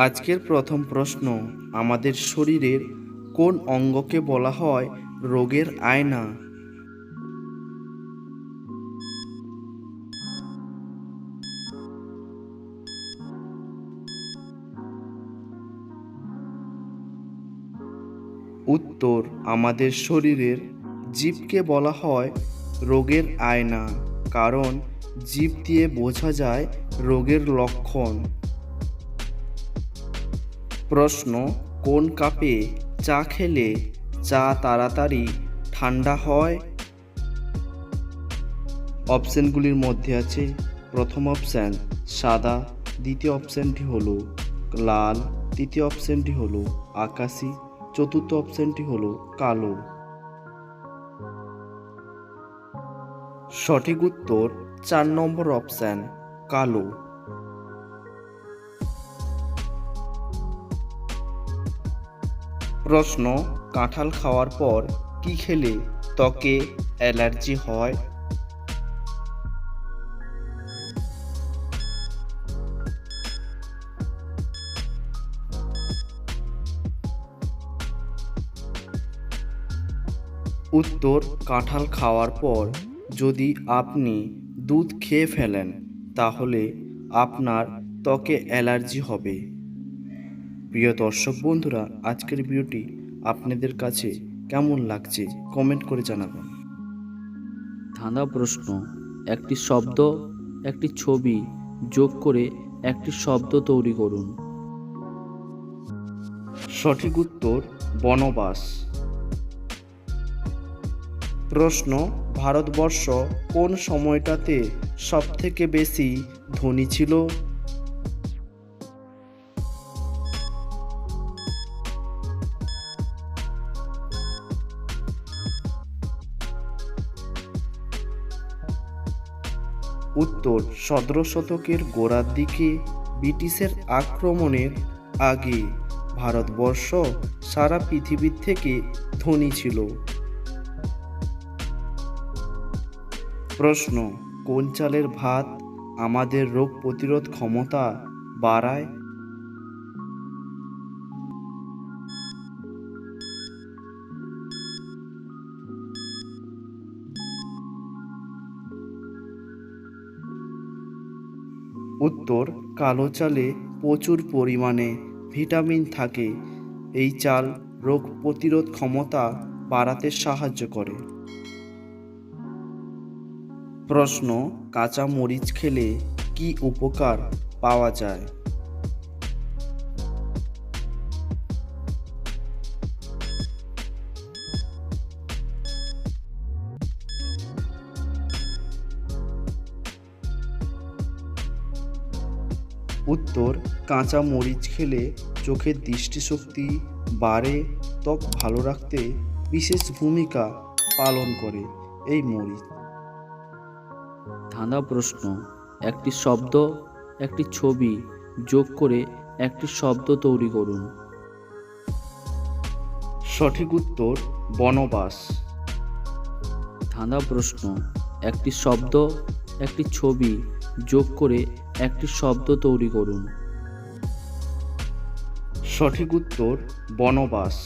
আজকের প্রথম প্রশ্ন, আমাদের শরীরের কোন অঙ্গকে বলা হয় রোগের আয়না? উত্তর, আমাদের শরীরের জীবকে বলা হয় রোগের আয়না, কারণ জীব দিয়ে বোঝা যায় রোগের লক্ষণ। প্রশ্ন, কোন কাপে চা খেলে চা তাড়াতাড়ি ঠান্ডা হয়? অপশনগুলির মধ্যে আছে প্রথম অপশান, সাদা। দ্বিতীয় অপশানটি হলো লাল। তৃতীয় অপশানটি হলো আকাশি। চতুর্থ অপশানটি হলো কালো। সঠিক উত্তর চার নম্বর অপশান, কালো। প্রশ্ন, কাঁঠাল খাওয়ার পর কি খেলে ত্বকে অ্যালার্জি হয়? উত্তর, কাঁঠাল খাওয়ার পর যদি আপনি দুধ খেয়ে ফেলেন, তাহলে আপনার ত্বকে অ্যালার্জি হবে। প্রিয় দর্শক বন্ধুরা আজকের ভিডিওটি আপনাদের কাছে কেমন লাগছে কমেন্ট করে জানাবেন। ধাঁধা প্রশ্ন একটি শব্দ একটি ছবি যোগ করে একটি শব্দ তৈরি করুন। সঠিক উত্তর বনবাস। প্রশ্ন ভারতবর্ষ কোন সময়টাতে সবথেকে বেশি ধনী ছিল? উত্তর সতেরো শতকের গোড়ার দিকে ব্রিটিশের আক্রমণের আগে ভারতবর্ষ সারা পৃথিবীর থেকে ধনী ছিল। প্রশ্ন, কোন চালের ভাত আমাদের রোগ প্রতিরোধ ক্ষমতা বাড়ায়? উত্তর, কালো চালে প্রচুর পরিমাণে ভিটামিন থাকে। এই চাল রোগ প্রতিরোধ ক্ষমতা বাড়াতে সাহায্য করে। প্রশ্ন কাঁচা মরিচ খেলে কি উপকার পাওয়া যায়? উত্তর কাঁচা মরিচ খেলে চোখের দৃষ্টিশক্তি বাড়ে ত্বক ভালো রাখতে বিশেষ ভূমিকা পালন করে এই মরিচ। ধাঁধা প্রশ্ন একটি শব্দ একটি ছবি যোগ করে একটি শব্দ তৈরি করুন। সঠিক উত্তর বনবাস। ধাঁধা প্রশ্ন একটি শব্দ একটি ছবি যোগ করে একটি শব্দ তৈরি করুন। সঠিক উত্তর বনবাস।